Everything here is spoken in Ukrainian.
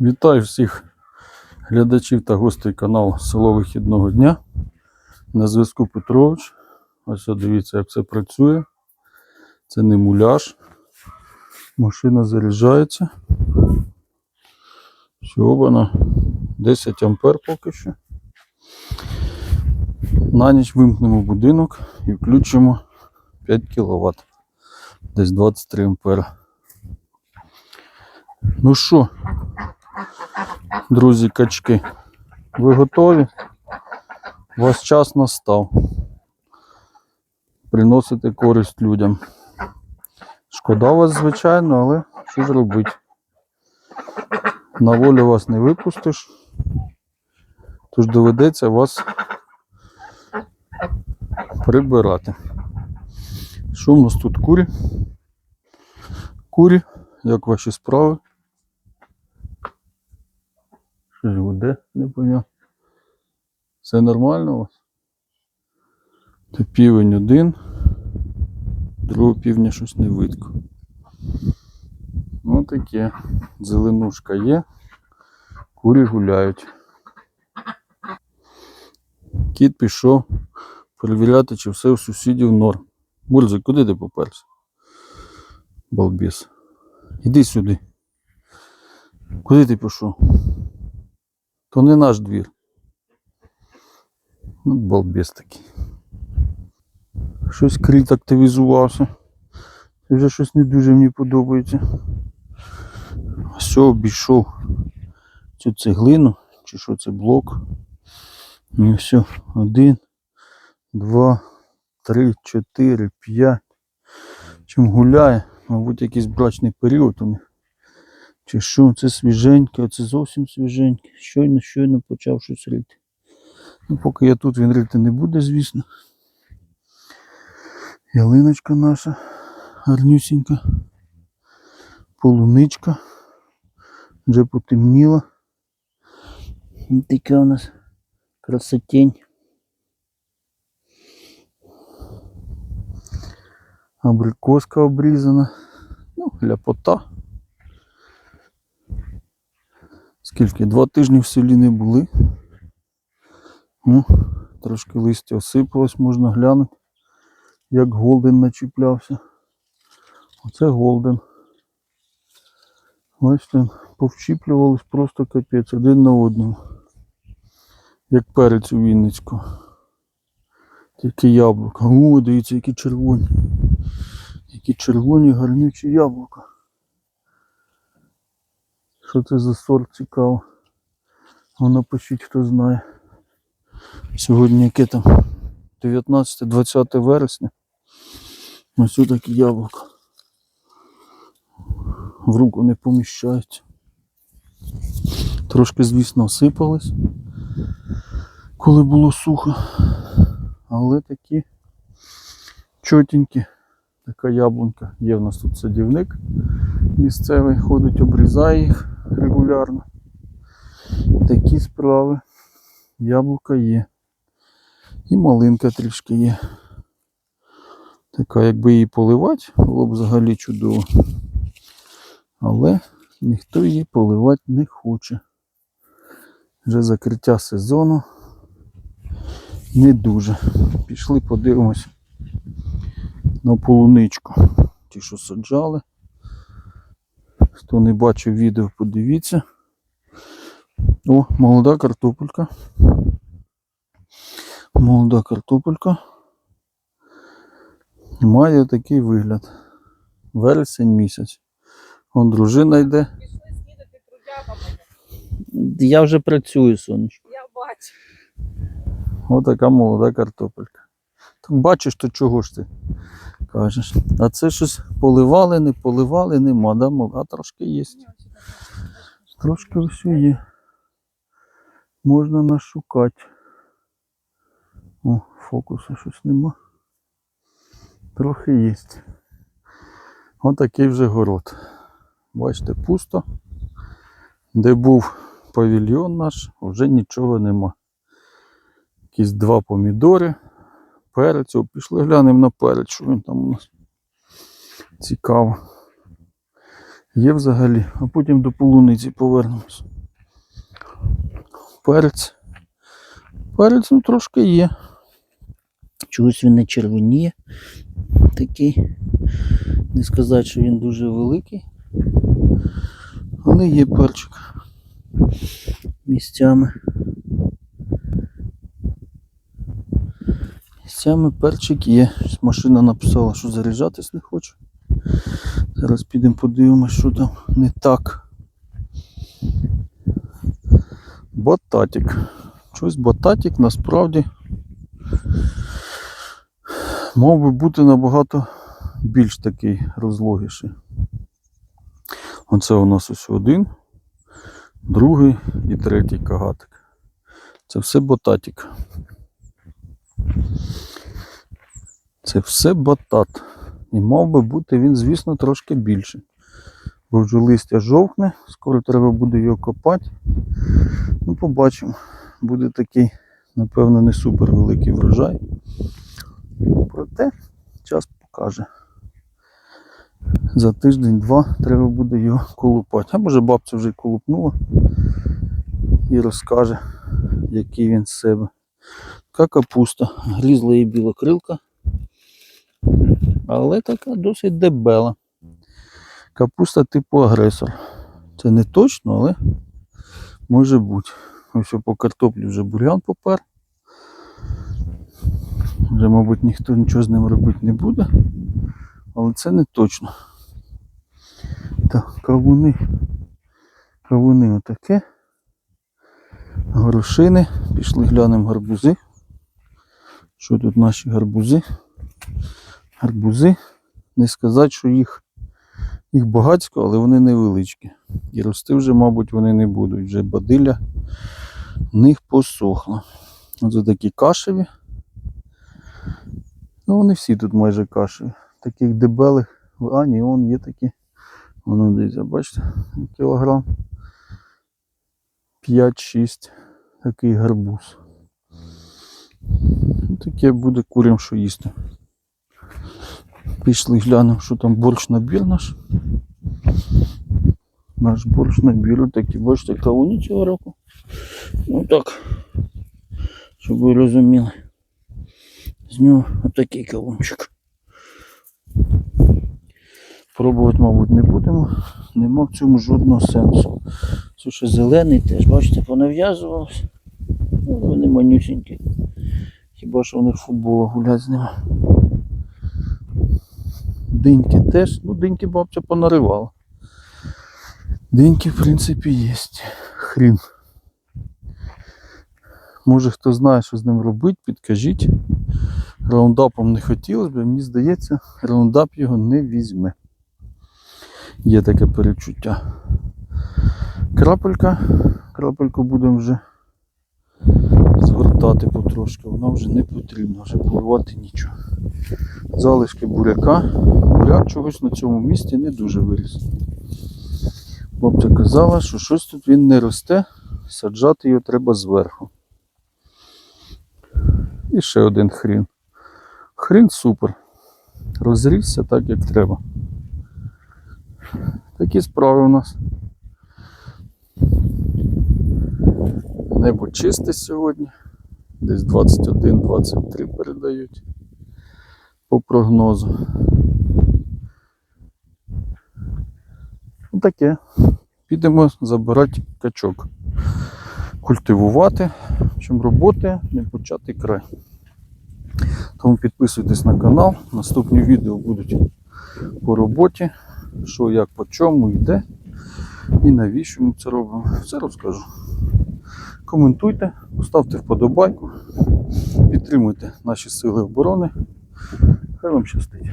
Вітаю всіх глядачів та гостей каналу Село Вихідного дня. На зв'язку Петрович. Ось дивіться, як це працює. Це не муляж. Машина заряджається. Всього вона 10 ампер поки що. На ніч вимкнемо будинок і включимо 5 кВт. Десь 23 ампера. Ну що, друзі качки, ви готові? У вас час настав. Приносити користь людям. Шкода вас, звичайно, але що ж робити? На волю вас не випустиш, тож доведеться вас прибирати. Що в нас тут курі? Курі, як ваші справи? Щось гуде, не поняв. Все нормально у вас? Це півень один. Другого півня щось не видко. Ну таке. Зеленушка є. Курі гуляють. Кіт пішов перевіряти, чи все у сусідів норм. Бульзик, куди ти поперся? Балбіс. Іди сюди. Куди ти пішов? То не наш двір. Ну, балбес такий. Щось кріт активізувався. Це вже щось не дуже мені подобається. Все, обійшов цю цеглину, чи що це блок. І все. Один, два, три, чотири, п'ять. Чим гуляє, мабуть, якийсь брачний період у них. Чи що, це свіженьке, оце зовсім свіженьке. Щойно, щойно почав щось рити. Ну, поки я тут, він рити не буде, звісно. Ялиночка наша гарнюсінька. Полуничка. Вже потемніла. Така у нас красотень. Абрикоска обрізана. Ну, ляпота. Скільки? Два тижні в селі не були. Ну, трошки листя осипалось, можна глянути, як голден начіплявся. Оце голден. Бачите, повчіплювались просто капець один на одному. Як перець у Вінницьку. Тільки яблука. О, дивіться, які червоні. Які червоні гарнючі яблука. Що це за сорт цікаво? А напишіть, хто знає. Сьогодні яке там 19-20 вересня. Ось тут такі яблука. В руку не поміщаються. Трошки, звісно, осипались, коли було сухо. Але такі чотенькі. Така яблунька. Є в нас тут садівник місцевий, ходить, обрізає їх регулярно. Такі справи. Яблука є. І малинка трішки є. Така, якби її поливати, було б взагалі чудово. Але ніхто її поливати не хоче. Вже закриття сезону не дуже. Пішли подивимось на полуничку. Ті, що саджали. Хто не бачив відео, подивіться. О, молода картопелька. Молода картопелька. Має такий вигляд. Вересень місяць. Вон дружина йде. Пішли снідати трудяга. Я вже працюю, сонечко. Я бачу. Отака молода картопелька. Так бачиш, то чого ж ти кажеш? А це щось поливали, не поливали, нема, да? А трошки є. Трошки все є. Можна нашукати. О, фокусу щось нема. Трохи є. Отакий вже город. Бачите, пусто. Де був павільйон наш, вже нічого нема. Якісь два помідори, перець. Пішли глянемо на перець, що він там у нас. Цікаво. Є взагалі, а потім до полуниці повернемось. Перець. Перець ну, трошки є. Чогось він не червоніє. Такий. Не сказати, що він дуже великий. Але є перчик. Місцями. Місцями перчик є. Машина написала, що заряджатись не хоче. Зараз підемо подивимось, що там не так. Бататик. Щось бататик насправді мав би бути набагато більш такий розлогіший. Оце у нас ось один, другий і третій кагатик. Це все бататик. Це все батат. І мав би бути він, звісно, трошки більший. Бо вже листя жовтне, скоро треба буде його копати. Ну, побачимо. Буде такий, напевно, не супер великий врожай. Проте час покаже. За тиждень-два треба буде його колупати. А може бабця вже колупнула і розкаже, який він з себе. Така капуста. Грізла її білокрилка. Але така досить дебела. Капуста типу агресор. Це не точно, але може бути. Ось по картоплі вже бур'ян попер. Вже, мабуть, ніхто нічого з ним робити не буде. Але це не точно. Так, кавуни. Кавуни отаке. Горошини. Пішли глянемо гарбузи. Що тут наші гарбузи? Гарбузи. Не сказати, що їх, їх багатько, але вони невеличкі. І рости вже, мабуть, вони не будуть. Вже бадилля в них посохла. Оце такі кашеві. Ну, вони всі тут майже кашеві. Таких дебелих. А, ні, вон є такі. Воно дивіться, бачите, кілограм 5-6 такий гарбуз. Таке буде курям, що їсти. Пішли глянемо, що там борщ набір наш. Наш борщ набір такий, бачите, кавуні цього року. Ну так, щоб ви розуміли. З нього отакий кавунчик. Пробувати, мабуть, не будемо. Нема в цьому жодного сенсу. Це ще зелений теж, бачите, понав'язувалось. Ну, Вони манюсінькі. Хіба що вони в футбол гулять з ними. Диньки теж, ну диньки бабця понаривала. Диньки, в принципі, є. Хрін. Може хто знає, що з ним робити, підкажіть. Раундапом не хотілося б, мені здається, раундап його не візьме. Є таке перечуття. Крапелька. Крапельку будемо вже згортати потрошки, вона вже не потрібна, вже поливати нічого. Залишки буряка. Буряк чогось на цьому місці не дуже виріс. Бабця казала, що щось тут він не росте, саджати його треба зверху. І ще один хрін. Хрін супер. Розрісся так, як треба. Такі справи у нас. Небо чисте сьогодні. Десь 21-23 передають по прогнозу. Ну таке. Підемо забирати качок. Культивувати, чим роботи не почати край. Тому підписуйтесь на канал. Наступні відео будуть по роботі, що як по чому йде і навіщо ми це робимо. Все розкажу. Коментуйте, поставте вподобайку, підтримуйте наші сили оборони. Хай вам щастить.